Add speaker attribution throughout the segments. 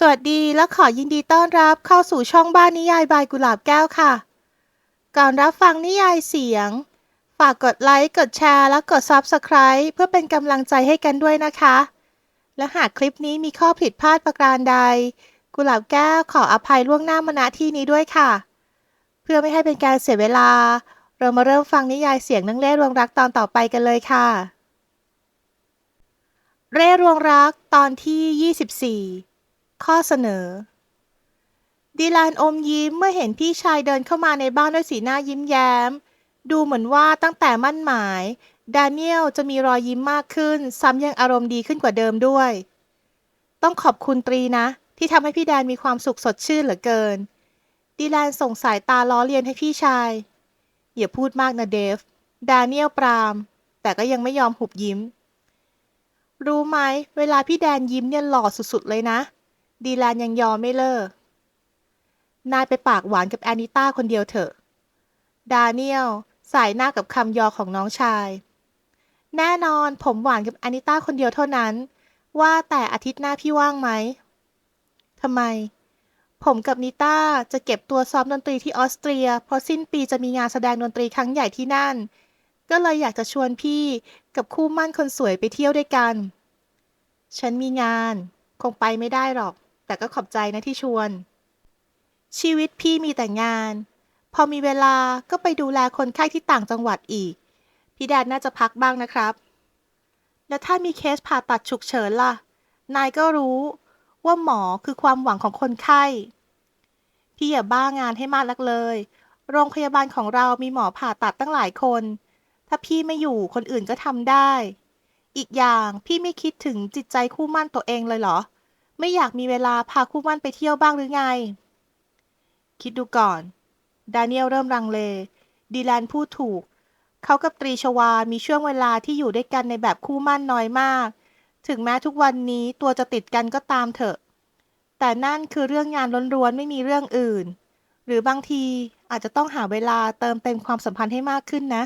Speaker 1: สวัสดีและขอยินดีต้อนรับเข้าสู่ช่องบ้านนิยายบายกุหลาบแก้วค่ะ ก่อนรับฟังนิยายเสียง ฝากกดไลค์ กดแชร์ และกด Subscribe เพื่อเป็นกำลังใจให้กันด้วยนะคะ และหากคลิปนี้มีข้อผิดพลาดประการใด กุหลาบแก้วขออภัยล่วงหน้ามาณที่นี้ด้วยค่ะ เพื่อไม่ให้เป็นการเสียเวลา เรามาเริ่มฟังนิยายเสียงนังเล่รวงรักตอนต่อไปกันเลยค่ะ เร่รวงรักตอนที่ 24 ข้อเสนอ ดีลานอมยิ้มเมื่อเห็นพี่ชายเดินเข้ามาในบ้านด้วยสีหน้ายิ้มแย้ม ดูเหมือนว่าตั้งแต่มั่นหมายดาเนียลจะมีรอยยิ้มมากขึ้น ซ้ำยังอารมณ์ดีขึ้นกว่าเดิมด้วย ต้องขอบคุณตรีนะ ที่ทำให้พี่แดนมีความสุขสดชื่นเหลือเกิน ดีแลนส่งสายตาล้อเลียนให้พี่ชาย อย่าพูดมากนะเดฟ ดาเนียลปราม แต่ก็ยังไม่ยอมหุบยิ้ม รู้ไหม เวลาพี่แดนยิ้มเนี่ยหล่อสุดๆเลยนะ ดีแลนยังยอมไม่เลิก นายไปปากหวานกับแอนิต้าคนเดียวเถอะ ดาเนียลสายหน้ากับคำยอของน้องชาย แน่นอนผมหวานกับแอนิต้าคนเดียวเท่านั้น ว่าแต่อาทิตย์หน้าพี่ว่างไหมทำไม ผมกับนิต้าจะเก็บตัวซ้อมดนตรีที่ออสเตรีย เพราะสิ้นปีจะมีงานแสดงดนตรีครั้งใหญ่ที่นั่น ก็เลยอยากจะชวนพี่กับคู่มั่นคนสวยไปเที่ยวด้วยกัน ฉันมีงาน คงไปไม่ได้หรอก แต่ก็ขอบใจนะที่ชวน ชีวิตพี่มีแต่งาน พอมีเวลาก็ไปดูแลคนไข้ที่ต่างจังหวัดอีก พี่แดนน่าจะพักบ้างนะครับ แล้วถ้ามีเคสผ่าตัดฉุกเฉินล่ะ นายก็รู้ว่าหมอคือความหวังของคนไข้ พี่อย่าบ้างานให้มากนักเลย โรงพยาบาลของเรามีหมอผ่าตัดตั้งหลายคน ถ้าพี่ไม่อยู่คนอื่นก็ทำได้ อีกอย่างพี่ไม่คิดถึงจิตใจคู่มั่นตัวเองเลยเหรอ ไม่อยากมีเวลาพาคู่มั่นไปเที่ยวบ้างหรือไง คิดดูก่อน ดาเนียลเริ่มรังเล ดีแลนพูดถูก เขากับตรีชวา มีช่วงเวลาที่อยู่ด้วยกันในแบบคู่มั่นน้อยมาก ถึงแม้ทุกวันนี้ตัวจะติดกันก็ตามเถอะ แต่นั่นคือเรื่องงานล้วนๆ ไม่มีเรื่องอื่น หรือบางทีอาจจะต้องหาเวลาเติมเต็มความสัมพันธ์ให้มากขึ้นนะ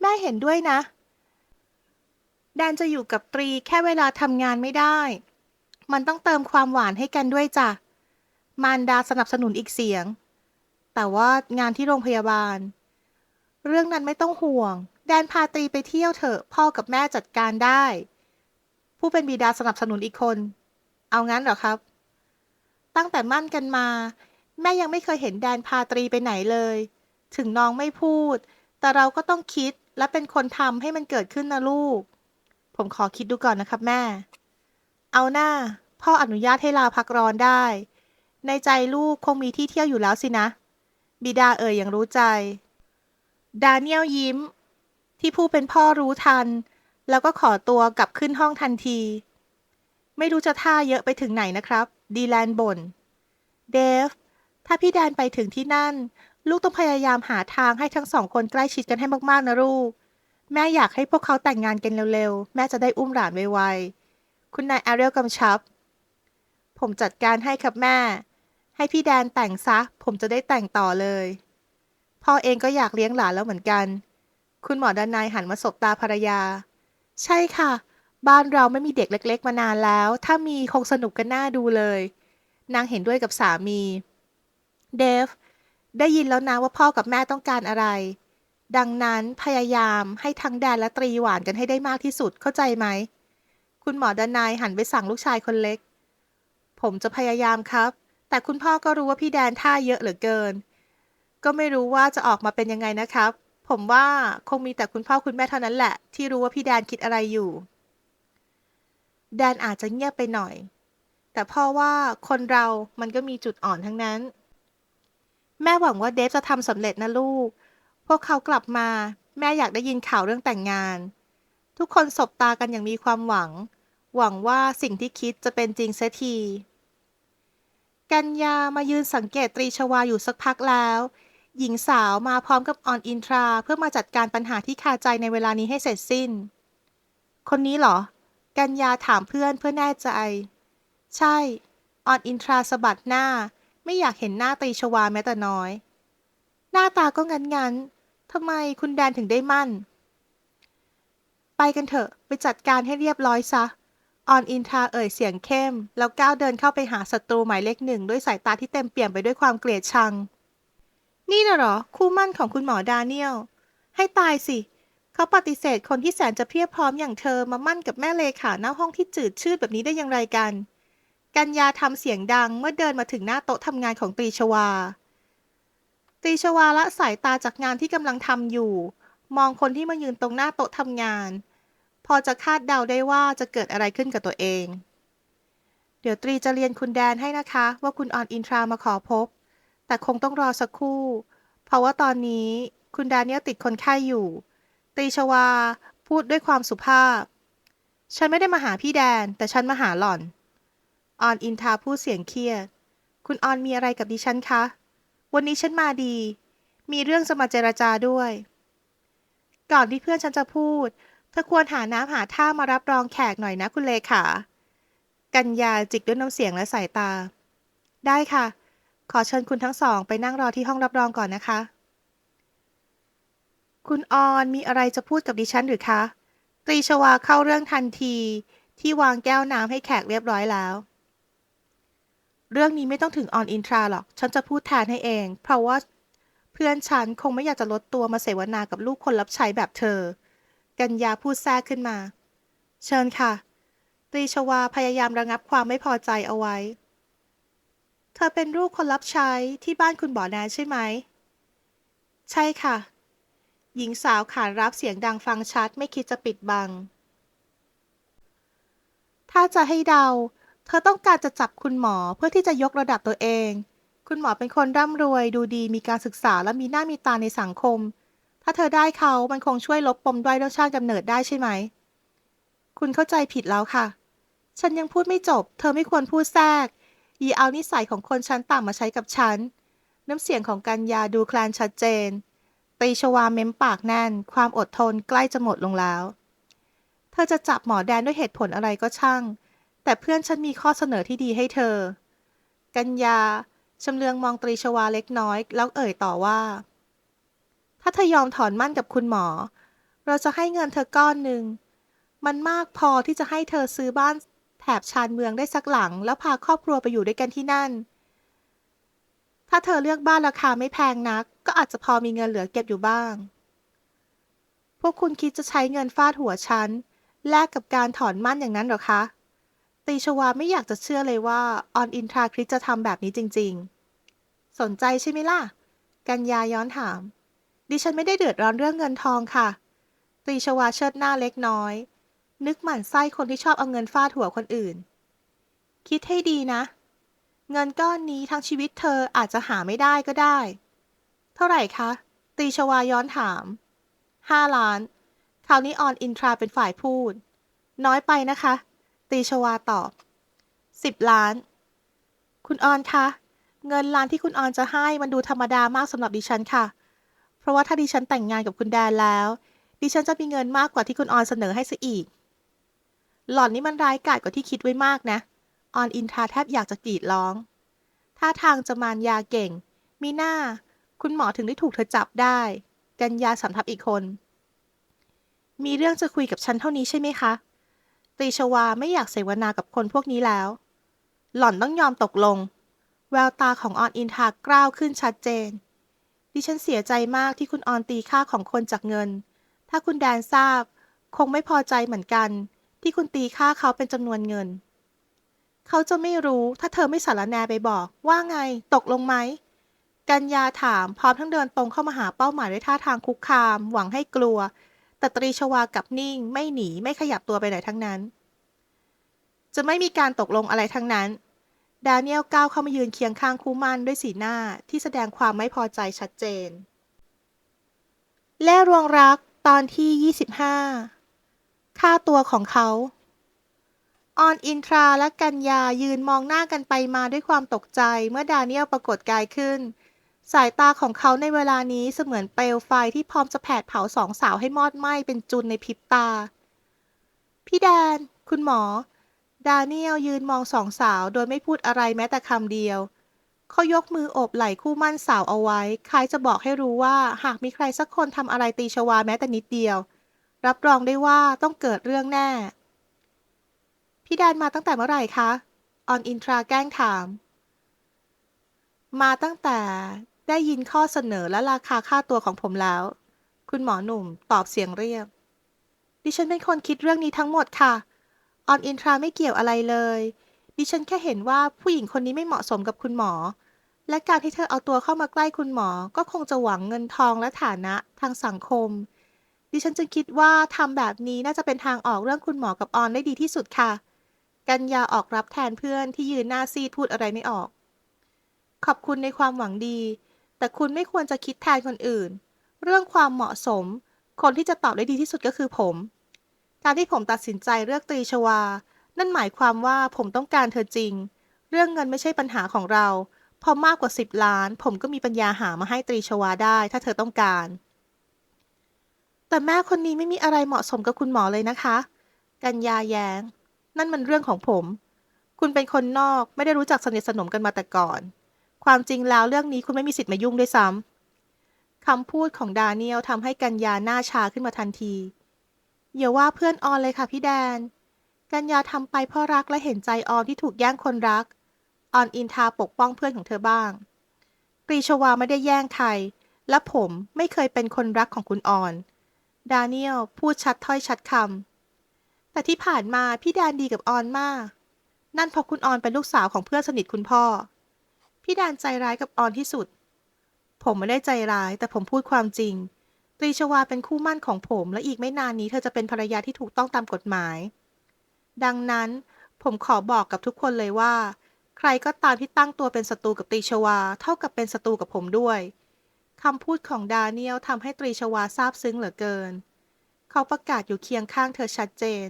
Speaker 1: แม่เห็นด้วยนะ แดนจะอยู่กับตรีแค่เวลาทำงานไม่ได้ มันต้องเติมความหวานให้กันด้วยจ้ะ มารดาสนับสนุนอีกเสียง แต่ว่างานที่โรงพยาบาล เรื่องนั้นไม่ต้องห่วง แดนพาตรีไปเที่ยวเถอะ พ่อกับแม่จัดการได้ ผู้เป็นบิดาสนับสนุนอีกคน เอางั้นเหรอครับ ตั้งแต่มั่นกันมา แม่ยังไม่เคยเห็นแดนพาตรีไปไหนเลย ถึงน้องไม่พูด แต่เราก็ต้องคิดและเป็นคนทำให้มันเกิดขึ้นนะลูก ผมขอคิดดูก่อนนะครับแม่ เอาหน้า พ่ออนุญาตให้ลาพักร้อนได้ ในใจลูกคงมีที่เที่ยวอยู่แล้วสินะ บิดาเอ่ยอย่างรู้ใจ ดาเนียลยิ้ม ที่ผู้เป็นพ่อรู้ทัน แล้วก็ขอตัวกลับขึ้นห้องทันที ไม่รู้จะท่าเยอะไปถึงไหนนะครับ ดีแลนบ่น เดฟ ถ้าพี่แดนไปถึงที่นั่น ลูกต้องพยายามหาทางให้ทั้งสองคนใกล้ชิดกันให้มากๆนะลูก แม่อยากให้พวกเขาแต่งงานกันเร็วๆ แม่จะได้อุ้มหลานไวๆ คุณนายแอเรียลกำชับ ผมจัดการให้ครับแม่ ให้พี่แดนแต่งซะ ผมจะได้แต่งต่อเลย พ่อเองก็อยากเลี้ยงหลานแล้วเหมือนกัน คุณหมอดานในหันมาสบตาภรรยา ใช่ค่ะ บ้านเราไม่มีเด็กเล็ก ๆ มานานแล้ว ถ้ามีคงสนุกกันน่าดูเลย นางเห็นด้วยกับสามี เดฟ ได้ยินแล้วนะว่าพ่อกับแม่ต้องการอะไร ดังนั้นพยายามให้ทั้งแดนและตรีหวานกันให้ได้มากที่สุดเข้าใจไหม คุณหมอดานายหันไปสั่งลูกชายคนเล็ก ผมจะพยายามครับ แต่คุณพ่อก็รู้ว่าพี่แดนท่าเยอะเหลือเกิน ก็ไม่รู้ว่าจะออกมาเป็นยังไงนะครับ ผมว่าคงมีแต่คุณพ่อคุณแม่เท่านั้นแหละ ที่รู้ว่าพี่แดนคิดอะไรอยู่ แดนอาจจะเงียบไปหน่อย แต่พ่อว่าคนเรามันก็มีจุดอ่อนทั้งนั้น แม่หวังว่าเดฟจะทำสำเร็จนะลูก พวกเขากลับมา แม่อยากได้ยินข่าวเรื่องแต่งงานทุกคนสบตากันอย่างมีความหวัง หวังว่าสิ่งที่คิดจะเป็นจริงเสียที กัญญามายืนสังเกตตรีชวาอยู่สักพักแล้ว หญิงสาวมาพร้อมกับออนอินทราเพื่อมาจัดการปัญหาที่คาใจในเวลานี้ให้เสร็จสิ้น คนนี้เหรอ กัญญาถามเพื่อนเพื่อแน่ใจ ใช่ ออนอินทราสะบัดหน้า ไม่อยากเห็นหน้าตรีชวาแม้แต่น้อย หน้าตาก็งั้นๆทำไมคุณแดนถึงได้มั่น ไปกันเถอะ ไปจัดการให้เรียบร้อยซะ ออนอินทราเอ่ยเสียงเข้ม แล้วก้าวเดินเข้าไปหาศัตรูหมายเลขหนึ่งด้วยสายตาที่เต็มเปี่ยมไปด้วยความเกลียดชัง นี่น่ะเหรอ คู่มั่นของคุณหมอดาเนียล ให้ตายสิ เขาปฏิเสธคนที่แสนจะเพียบพร้อมอย่างเธอมามั่นกับแม่เลขาหน้าห้องที่จืดชืดแบบนี้ได้อย่างไรกัน กัญญาทำเสียงดังเมื่อเดินมาถึงหน้าโต๊ะทำงานของตรีชวา ตรีชวาละสายตาจากงานที่กำลังทำอยู่ มองคนที่มายืนตรงหน้าโต๊ะทำงาน อจะคาดเดาได้ว่าจะเกิดอะไรขึ้นกับตัวเอง เดี๋ยวตรีจะเรียนคุณแดนให้นะคะว่าคุณออนอินทรามาขอพบ แต่คงต้องรอสักครู่ เพราะว่าตอนนี้คุณแดนเนี่ยติดคนไข้อยู่ ตรีชวาพูดด้วยความสุภาพ ฉันไม่ได้มาหาพี่แดน แต่ฉันมาหาหล่อน ออนอินทราพูดเสียงเครียด คุณออนมีอะไรกับดิฉันคะ วันนี้ฉันมาดี มีเรื่องจะมาเจรจาด้วย ก่อนที่เพื่อนฉันจะพูด เธอควรหาน้ำหาท่ามารับรองแขกหน่อยนะคุณเลขากัญญาจิกด้วยน้ำเสียงและสายตา ได้ค่ะ ขอเชิญคุณทั้งสองไปนั่งรอที่ห้องรับรองก่อนนะคะ คุณออนมีอะไรจะพูดกับดิฉันหรือคะ ตรีชวาเข้าเรื่องทันทีที่วางแก้วน้ำให้แขกเรียบร้อยแล้ว เรื่องนี้ไม่ต้องถึงออนอินทราหรอก ฉันจะพูดแทนให้เอง เพราะว่าเพื่อนฉันคงไม่อยากจะลดตัวมาเสวนากับลูกคนรับใช้แบบเธอ กัญญาพูดแทรกขึ้นมา เชิญค่ะตรีชวาพยายามระงับความไม่พอใจเอาไว้ เธอเป็นลูกคนรับใช้ที่บ้านคุณบ่อแนนใช่ไหม ใช่ค่ะ หญิงสาวขานรับเสียงดังฟังชัดไม่คิดจะปิดบัง ถ้าจะให้เดา เธอต้องการจะจับคุณหมอเพื่อที่จะยกระดับตัวเอง คุณหมอเป็นคนร่ำรวยดูดีมีการศึกษาและมีหน้ามีตาในสังคมาเธอได้เขามันคงช่วยลบปมด้อยเรื่องชาติกำเนิดได้ใช่ไหม คุณเข้าใจผิดแล้วค่ะ ฉันยังพูดไม่จบ เธอไม่ควรพูดแทรกอย่าเอานิสัยของคนชั้นต่ำมาใช้กับฉัน น้ำเสียงของกัญญาดูแคลนชัดเจนตรีชวาเม้มปากแน่น ความอดทนใกล้จะหมดลงแล้ว เธอจะจับหมอแดนด้วยเหตุผลอะไรก็ช่าง แต่เพื่อนฉันมีข้อเสนอที่ดีให้เธอ กัญญาชำเลืองมองตรีชวาเล็กน้อย แล้วเอ่ยต่อว่า ถ้าเธอยอมถอนมั่นกับคุณหมอ เราจะให้เงินเธอก้อนหนึ่ง มันมากพอที่จะให้เธอซื้อบ้านแถบชานเมืองได้สักหลัง แล้วพาครอบครัวไปอยู่ด้วยกันที่นั่น ถ้าเธอเลือกบ้านราคาไม่แพงนัก ก็อาจจะพอมีเงินเหลือเก็บอยู่บ้าง พวกคุณคิดจะใช้เงินฟาดหัวฉันแลกกับการถอนมั่นอย่างนั้นหรอคะ ตีชวาไม่อยากจะเชื่อเลยว่าออนอินทราคริสจะทำแบบนี้จริง ๆ สนใจใช่ไหมล่ะ กัญญาย้อนถาม ดิฉันไม่ได้เดือดร้อนเรื่องเงินทองค่ะตรีชวาเชิดหน้าเล็กน้อย นึกหมั่นไส้คนที่ชอบเอาเงินฟาดหัวคนอื่น คิดให้ดีนะ เงินก้อนนี้ทั้งชีวิตเธออาจจะหาไม่ได้ก็ได้ เท่าไหร่คะตรีชวาย้อนถามห้าล้าน คราวนี้ออนอินทราเป็นฝ่ายพูด น้อยไปนะคะตีชวาตอบสิบล้าน คุณออนคะ เงินล้านที่คุณออนจะให้มันดูธรรมดามากสำหรับดิฉันค่ะ เพราะว่าถ้าดิฉันแต่งงานกับคุณแดนแล้ว ดิฉันจะมีเงินมากกว่าที่คุณออนเสนอให้ซะอีก หล่อนนี่มันร้ายกาจกว่าที่คิดไว้มากนะ ออนอินทราแทบอยากจะกรีดร้อง ท่าทางจะมานยาเก่ง มีหน้า คุณหมอถึงได้ถูกเธอจับได้ กัญญาสำทับอีกคน มีเรื่องจะคุยกับฉันเท่านี้ใช่ไหมคะตรีชวาไม่อยากเสวนากับคนพวกนี้แล้ว หล่อนต้องยอมตกลง แววตาของออนอินทากล้าวขึ้นชัดเจน ดิฉันเสียใจมากที่คุณออนตีค่าของคนจากเงิน ถ้าคุณแดนทราบ คงไม่พอใจเหมือนกัน ที่คุณตีค่าเขาเป็นจำนวนเงิน เขาจะไม่รู้ถ้าเธอไม่สารแนไปบอก ว่าไง ตกลงไหม กัญญาถามพร้อมทั้งเดินตรงเข้ามาหาเป้าหมายด้วยท่าทางคุกคาม หวังให้กลัว แต่ตรีชวากับนิ่ง ไม่หนีไม่ขยับตัวไปไหนทั้งนั้น จะไม่มีการตกลงอะไรทั้งนั้น ดาเนียลก้าวเข้ามายืนเคียงข้างคู่มั่นด้วยสีหน้าที่แสดงความไม่พอใจชัดเจนแล่รวงรักตอนที่ 25 ค่าตัวของเขา ออนอินทราและกัญญายืนมองหน้ากันไปมาด้วยความตกใจเมื่อดาเนียลปรากฏกายขึ้น สายตาของเขาในเวลานี้เสมือนเปลวไฟที่พร้อมจะแผดเผาสองสาวให้มอดไหม้เป็นจุนในพริบตา พี่แดน คุณหมอ ดาเนียลยืนมองสองสาวโดยไม่พูดอะไรแม้แต่คำเดียว เขายกมือโอบไหล่คู่มั่นสาวเอาไว้ คล้ายจะบอกให้รู้ว่าหากมีใครสักคนทำอะไรตีชวาแม้แต่นิดเดียว รับรองได้ว่าต้องเกิดเรื่องแน่พพี่แดนมาตั้งแต่เมื่อไหร่คะ ออนอินทราแกล้งถาม มาตั้งแต่ได้ยินข้อเสนอและราคาค่าตัวของผมแล้ว คุณหมอหนุ่มตอบเสียงเรียบ ดิฉันเป็นคนคิดเรื่องนี้ทั้งหมดค่ะ ออนอินทราไม่เกี่ยวอะไรเลย ดิฉันแค่เห็นว่าผู้หญิงคนนี้ไม่เหมาะสมกับคุณหมอ และการที่เธอเอาตัวเข้ามาใกล้คุณหมอ ก็คงจะหวังเงินทองและฐานะทางสังคม ดิฉันจึงคิดว่าทำแบบนี้น่าจะเป็นทางออกเรื่องคุณหมอกับออนได้ดีที่สุดค่ะ กัญญาออกรับแทนเพื่อนที่ยืนหน้าซีดพูดอะไรไม่ออก ขอบคุณในความหวังดี แต่คุณไม่ควรจะคิดแทนคนอื่น เรื่องความเหมาะสม คนที่จะตอบได้ดีที่สุดก็คือผม การที่ผมตัดสินใจเลือกตรีชวา นั่นหมายความว่าผมต้องการเธอจริง เรื่องเงินไม่ใช่ปัญหาของเรา พอมากกว่าสิบล้าน ผมก็มีปัญญาหามาให้ตรีชวาได้ ถ้าเธอต้องการ แต่แม่คนนี้ไม่มีอะไรเหมาะสมกับคุณหมอเลยนะคะ กัญญาแยง้ง นั่นมันเรื่องของผม คุณเป็นคนนอกไม่ได้รู้จักสนิทสนมกันมาแต่ก่อน ความจริงแล้วเรื่องนี้คุณไม่มีสิทธิ์มายุ่งด้วยซ้ำคำพูดของดาเนียลทำให้กัญญาหน้าชาขึ้นมาทันที อย่าว่าเพื่อนออนเลยค่ะพี่แดน กัญญาทำไปเพราะรักและเห็นใจออนที่ถูกแย่งคนรัก ออนอินทาปกป้องเพื่อนของเธอบ้างปรีชวาไม่ได้แย่งใคร และผมไม่เคยเป็นคนรักของคุณออน ดาเนียลพูดชัดถ้อยชัดคำ แต่ที่ผ่านมาพี่แดนดีกับออนมาก นั่นเพราะคุณออนเป็นลูกสาวของเพื่อนสนิทคุณพ่อ พี่แดนใจร้ายกับออนที่สุด ผมไม่ได้ใจร้ายแต่ผมพูดความจริง ตรีชวาเป็นคู่มั่นของผม และอีกไม่นานนี้เธอจะเป็นภรรยาที่ถูกต้องตามกฎหมาย ดังนั้นผมขอบอกกับทุกคนเลยว่า ใครก็ตามที่ตั้งตัวเป็นศัตรูกับตรีชวา เท่ากับเป็นศัตรูกับผมด้วยคำพูดของดาเนียลทำให้ตรีชวาซาบซึ้งเหลือเกิน เขาประกาศอยู่เคียงข้างเธอชัดเจน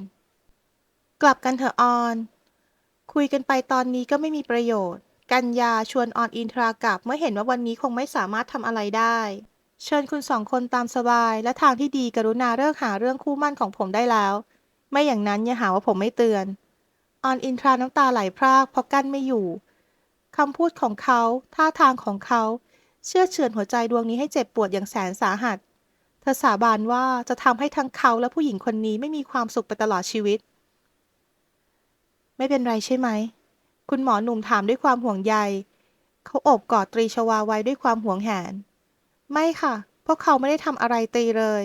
Speaker 1: กลับกันเถอะออน คุยกันไปตอนนี้ก็ไม่มีประโยชน์ กัญญาชวนออนอินทรากลับเมื่อเห็นว่าวันนี้คงไม่สามารถทำอะไรได้ เชิญคุณสองคนตามสบาย และทางที่ดีกรุณาเลิกหาเรื่องคู่มั่นของผมได้แล้ว ไม่อย่างนั้นอย่าหาว่าผมไม่เตือน ออนอินทราน้ำตาไหลพรากเพราะกั้นไม่อยู่คำพูดของเขาท่าทางของเขา เชื่อเฉือนหัวใจดวงนี้ให้เจ็บปวดอย่างแสนสาหัส เธอสาบานว่าจะทำให้ทั้งเขาและผู้หญิงคนนี้ไม่มีความสุขไปตลอดชีวิต ไม่เป็นไรใช่ไหม คุณหมอหนุ่มถามด้วยความห่วงใย เขาโอบกอดตรีชวาไว้ด้วยความห่วงแหน ไม่ค่ะเพราะเขาไม่ได้ทำอะไรตีเลย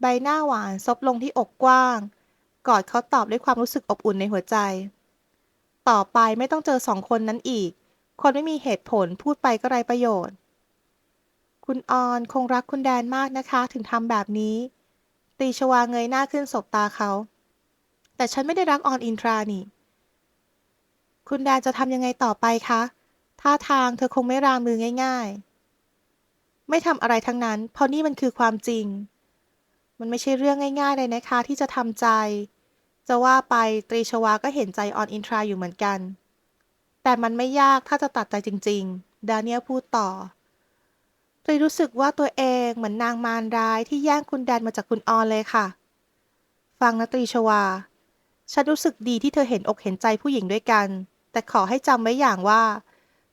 Speaker 1: ใบหน้าหวานซบลงที่อกกว้าง กอดเขาตอบด้วยความรู้สึกอบอุ่นในหัวใจ ต่อไปไม่ต้องเจอสองคนนั้นอีก คนไม่มีเหตุผลพูดไปก็ไรประโยชน์ คุณออนคงรักคุณแดนมากนะคะ ถึงทำแบบนี้ ตีชวาเงยหน้าขึ้นสบตาเขา แต่ฉันไม่ได้รักออนอินทรานี่ คุณแดนจะทำยังไงต่อไปคะท่าทางเธอคงไม่รามือง่าย ๆ ไม่ทำอะไรทั้งนั้น เพราะนี่มันคือความจริง มันไม่ใช่เรื่องง่าย ๆ เลยนะคะ ที่จะทำใจ จะว่าไปตรีชวาก็เห็นใจออนอินทราอยู่เหมือนกัน แต่มันไม่ยากถ้าจะตัดใจจริง ๆ ดาเนียลพูดต่อตรีรู้สึกว่าตัวเองเหมือนนางมารร้ายที่แย่งคุณแดนมาจากคุณออนเลยค่ะ ฟังนะตรีชวา ฉันรู้สึกดีที่เธอเห็นอกเห็นใจผู้หญิงด้วยกัน แต่ขอให้จำไว้อย่างว่า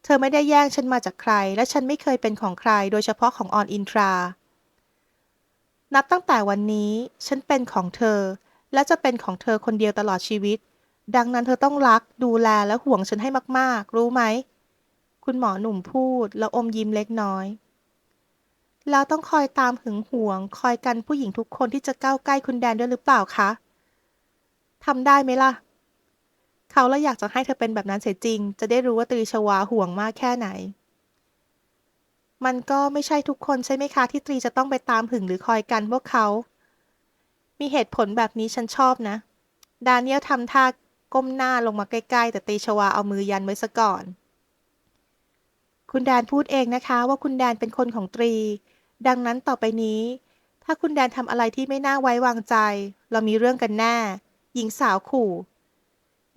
Speaker 1: เธอไม่ได้แย่งฉันมาจากใคร และฉันไม่เคยเป็นของใคร โดยเฉพาะของออนอินทรา นับตั้งแต่วันนี้ ฉันเป็นของเธอ และจะเป็นของเธอคนเดียวตลอดชีวิต ดังนั้นเธอต้องรัก ดูแลและห่วงฉันให้มาก ๆ รู้ไหม คุณหมอหนุ่มพูด แล้วอมยิ้มเล็กน้อย แล้วต้องคอยตามหึงหวง คอยกันผู้หญิงทุกคนที่จะก้าวใกล้คุณแดนด้วยหรือเปล่าคะทำได้ไหมล่ะ เขาและอยากจะให้เธอเป็นแบบนั้นเสียจริง จะได้รู้ว่าตรีชวาห่วงมากแค่ไหน มันก็ไม่ใช่ทุกคนใช่ไหมคะที่ตรีจะต้องไปตามหึงหรือคอยกันพวกเขา มีเหตุผลแบบนี้ฉันชอบนะ ดาเนียลทำท่าก้มหน้าลงมาใกล้ๆ แต่ตรีชวาเอามือยันไว้ซะก่อน คุณแดนพูดเองนะคะ ว่าคุณแดนเป็นคนของตรี ดังนั้นต่อไปนี้ ถ้าคุณแดนทำอะไรที่ไม่น่าไว้วางใจ เรามีเรื่องกันแน่ หญิงสาวขู่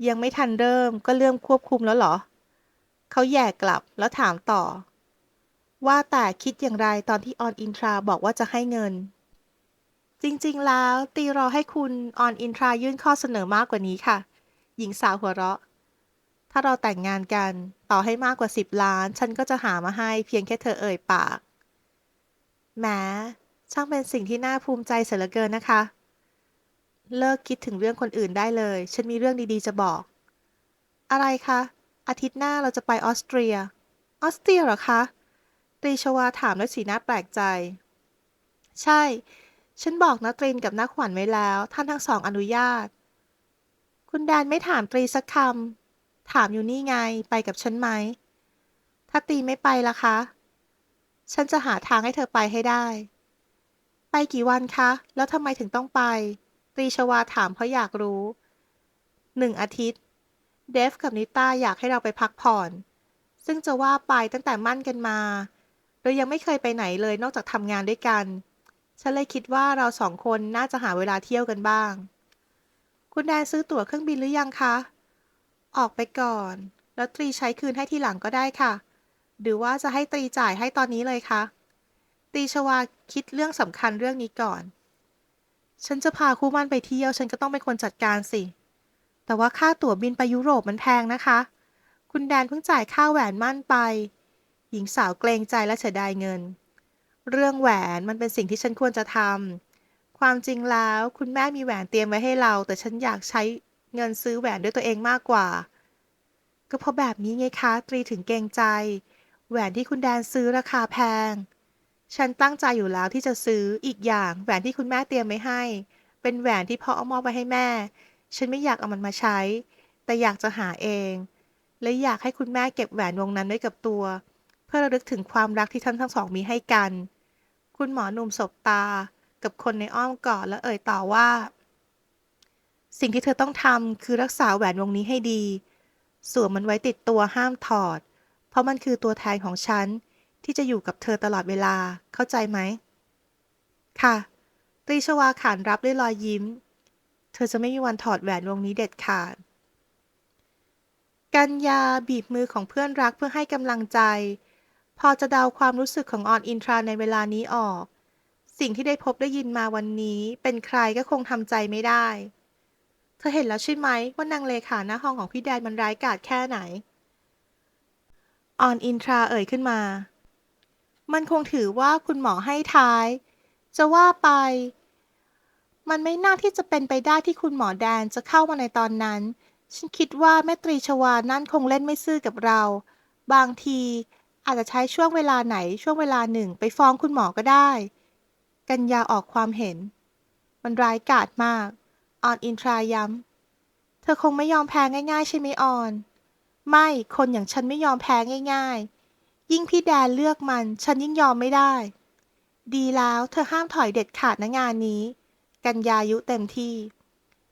Speaker 1: ยังไม่ทันเริ่มก็เริ่มควบคุมแล้วเหรอ เขาแย่กลับแล้วถามต่อ ว่าแต่คิดอย่างไรตอนที่ออนอินทราบอกว่าจะให้เงิน จริงๆ แล้วตีรอให้คุณออนอินทรายื่นข้อเสนอมากกว่านี้ค่ะ หญิงสาวหัวเราะ ถ้าเราแต่งงานกันต่อให้มากกว่าสิบล้าน ฉันก็จะหามาให้เพียงแค่เธอเอ่ยปากแหมช่างเป็นสิ่งที่น่าภูมิใจเสียเหลือเกินนะคะ เลิกคิดถึงเรื่องคนอื่นได้เลย ฉันมีเรื่องดีๆ จะบอก อะไรคะ อาทิตย์หน้าเราจะไปออสเตรีย ออสเตรียเหรอคะ ตรีชวาถามด้วยสีหน้าแปลกใจ ใช่ ฉันบอกนะตรินกับนักขวัญไว้แล้ว ท่านทั้งสองอนุญาต คุณแดนไม่ถามตรีสักคำ ถามอยู่นี่ไง ไปกับฉันไหม ถ้าตีไม่ไปล่ะคะ ฉันจะหาทางให้เธอไปให้ได้ ไปกี่วันคะ แล้วทำไมถึงต้องไป รีชวาถามเพราะอยากรู้หนึ่งอาทิตย์ เดฟกับนิต้าอยากให้เราไปพักผ่อน ซึ่งจะว่าไปตั้งแต่มั่นกันมาเรายังไม่เคยไปไหนเลยนอกจากทำงานด้วยกัน ฉันเลยคิดว่าเราสองคนน่าจะหาเวลาเที่ยวกันบ้าง คุณแดนซื้อตั๋วเครื่องบินหรือยังคะ ออกไปก่อน แล้วตรีใช้คืนให้ทีหลังก็ได้ค่ะ หรือว่าจะให้ตรีจ่ายให้ตอนนี้เลยคะตรีชวาคิดเรื่องสำคัญเรื่องนี้ก่อน ฉันจะพาคู่มั่นไปเที่ยว ฉันก็ต้องเป็นคนจัดการสิ แต่ว่าค่าตั๋วบินไปยุโรปมันแพงนะคะ คุณแดนเพิ่งจ่ายค่าแหวนมั่นไป หญิงสาวเกรงใจและเสียดายเงิน เรื่องแหวนมันเป็นสิ่งที่ฉันควรจะทำ ความจริงแล้วคุณแม่มีแหวนเตรียมไว้ให้เรา แต่ฉันอยากใช้เงินซื้อแหวนด้วยตัวเองมากกว่า ก็เพราะแบบนี้ไงคะ ตรีถึงเกรงใจ แหวนที่คุณแดนซื้อราคาแพง ฉันตั้งใจอยู่แล้วที่จะซื้ออีกอย่างแหวนที่คุณแม่เตรียมไว้ให้ เป็นแหวนที่พ่อเอามอบไปให้แม่ ฉันไม่อยากเอามันมาใช้ แต่อยากจะหาเอง และอยากให้คุณแม่เก็บแหวนวงนั้นไว้กับตัว เพื่อระลึกถึงความรักที่ท่านทั้งสองมีให้กัน คุณหมอหนุ่มสบตา กับคนในอ้อมกอดและเอ่ยต่อว่า สิ่งที่เธอต้องทำคือรักษาแหวนวงนี้ให้ดี สวมมันไว้ติดตัวห้ามถอด เพราะมันคือตัวแทนของฉัน ที่จะอยู่กับเธอตลอดเวลาเข้าใจไหม ค่ะตรีชวาขานรับด้วยรอยยิ้ม เธอจะไม่มีวันถอดแหวนวงนี้เด็ดขาด กัญญาบีบมือของเพื่อนรักเพื่อให้กำลังใจ พอจะเดาความรู้สึกของออนอินทราในเวลานี้ออก สิ่งที่ได้พบได้ยินมาวันนี้ เป็นใครก็คงทำใจไม่ได้ เธอเห็นแล้วใช่ไหมว่านางเลขาหน้าห้องของพี่แดนมันร้ายกาจแค่ไหน ออนอินทราเอ่ยขึ้นมา มันคงถือว่าคุณหมอให้ท้าย จะว่าไป มันไม่น่าที่จะเป็นไปได้ที่คุณหมอแดนจะเข้ามาในตอนนั้น ฉันคิดว่าแม่ตรีชวานั่นคงเล่นไม่ซื่อกับเรา บางทีอาจจะใช้ช่วงเวลาไหนช่วงเวลาหนึ่งไปฟ้องคุณหมอก็ได้ กัญญาออกความเห็น มันร้ายกาจมาก ออนอินทราย้ำ เธอคงไม่ยอมแพ้ง่ายๆ ใช่ไหมออน ไม่ คนอย่างฉันไม่ยอมแพ้ง่าย ๆ ยิ่งพี่แดนเลือกมัน ฉันยิ่งยอมไม่ได้ ดีแล้วเธอห้ามถอยเด็ดขาดนะงานนี้ กัญญายุเต็มที่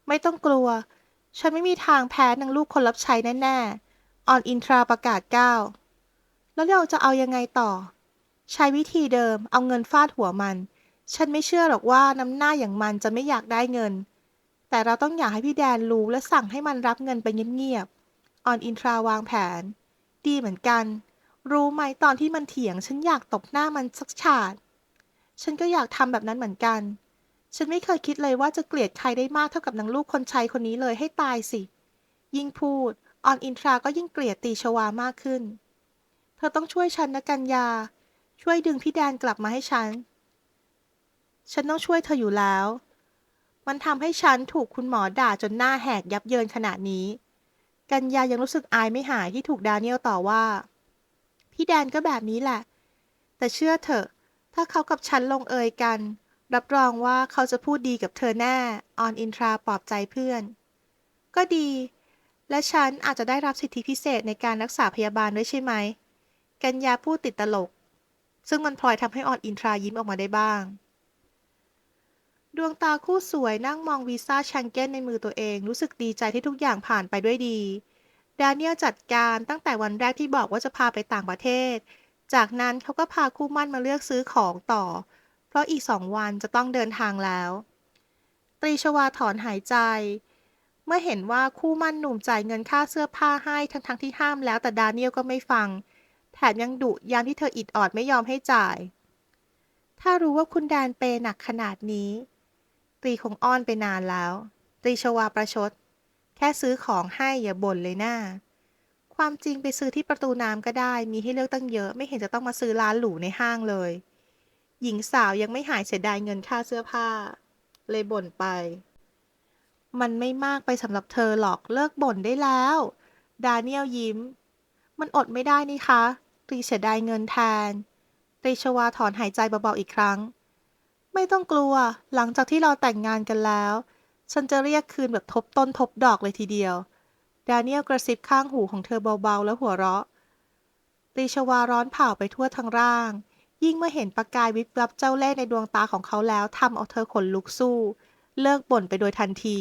Speaker 1: ไม่ต้องกลัว ฉันไม่มีทางแพ้นางลูกคนรับใช้แน่ๆออนอินทราประกาศก้าวแล้วเราจะเอายังไงต่อ ใช้วิธีเดิมเอาเงินฟาดหัวมัน ฉันไม่เชื่อหรอกว่าน้ำหน้าอย่างมันจะไม่อยากได้เงิน แต่เราต้องอยากให้พี่แดนรู้และสั่งให้มันรับเงินไปเงียบๆออนอินทราวางแผน ดีเหมือนกัน รู้ไหมตอนที่มันเถียง ฉันอยากตบหน้ามันสักฉาด ฉันก็อยากทำแบบนั้นเหมือนกัน ฉันไม่เคยคิดเลยว่าจะเกลียดใครได้มากเท่ากับนางลูกคนใช้คนนี้เลยให้ตายสิ ยิ่งพูด ออนอินทราก็ยิ่งเกลียดตีชวามากขึ้น เธอต้องช่วยฉันนะกัญญา ช่วยดึงพี่แดนกลับมาให้ฉัน ฉันต้องช่วยเธออยู่แล้ว มันทำให้ฉันถูกคุณหมอด่าจนหน้าแหกยับเยินขนาดนี้ กัญญายังรู้สึกอายไม่หายที่ถูกดาเนียลต่อว่า พี่แดนก็แบบนี้แหละ แต่เชื่อเถอะ ถ้าเขากับฉันลงเอยกัน รับรองว่าเขาจะพูดดีกับเธอแน่ ออนอินทราปลอบใจเพื่อน ก็ดี และฉันอาจจะได้รับสิทธิพิเศษในการรักษาพยาบาลด้วยใช่ไหม กัญญาพูดติดตลก ซึ่งมันพลอยทำให้ออนอินทรายิ้มออกมาได้บ้าง ดวงตาคู่สวยนั่งมองวีซ่าชังเก้นในมือตัวเองรู้สึกดีใจที่ทุกอย่างผ่านไปด้วยดี ดาเนียลจัดการตั้งแต่วันแรกที่บอกว่าจะพาไปต่างประเทศ จากนั้นเขาก็พาคู่มั่นมาเลือกซื้อของต่อ เพราะอีกสองวันจะต้องเดินทางแล้ว ตรีชวาถอนหายใจ เมื่อเห็นว่าคู่มั่นหนุ่มจ่ายเงินค่าเสื้อผ้าให้ทั้งๆทที่ห้ามแล้วแต่ดาเนียลก็ไม่ฟัง แถมยังดุยามที่เธออิดออดไม่ยอมให้จ่าย ถ้ารู้ว่าคุณแดนเปย์หนักขนาดนี้ ตรีคงอ้อนไปนานแล้ว ตรีชวาประชด แค่ซื้อของให้อย่าบ่นเลยหน้าความจริงไปซื้อที่ประตูน้ำก็ได้ มีให้เลือกตั้งเยอะไม่เห็นจะต้องมาซื้อร้านหรูในห้างเลย หญิงสาวยังไม่หายเสียดายเงินค่าเสื้อผ้า เลยบ่นไป มันไม่มากไปสำหรับเธอหรอกเลิกบ่นได้แล้ว ดาเนียลยิ้ม มันอดไม่ได้นี่คะตรีเสียดายเงินแทนตรีชวาถอนหายใจเบาๆอีกครั้ง ไม่ต้องกลัว หลังจากที่เราแต่งงานกันแล้ว ฉันจะเรียกคืนแบบทบต้นทบดอกเลยทีเดียว ดาเนียลกระซิบข้างหูของเธอเบาๆ แล้วหัวเราะตรีชวาร้อนเผาไปทั่วทั้งร่าง ยิ่งเมื่อเห็นประกายวิบวับเจ้าเล่ห์ในดวงตาของเขาแล้วทำเอาเธอขนลุกสู้ เลิกบ่นไปโดยทันที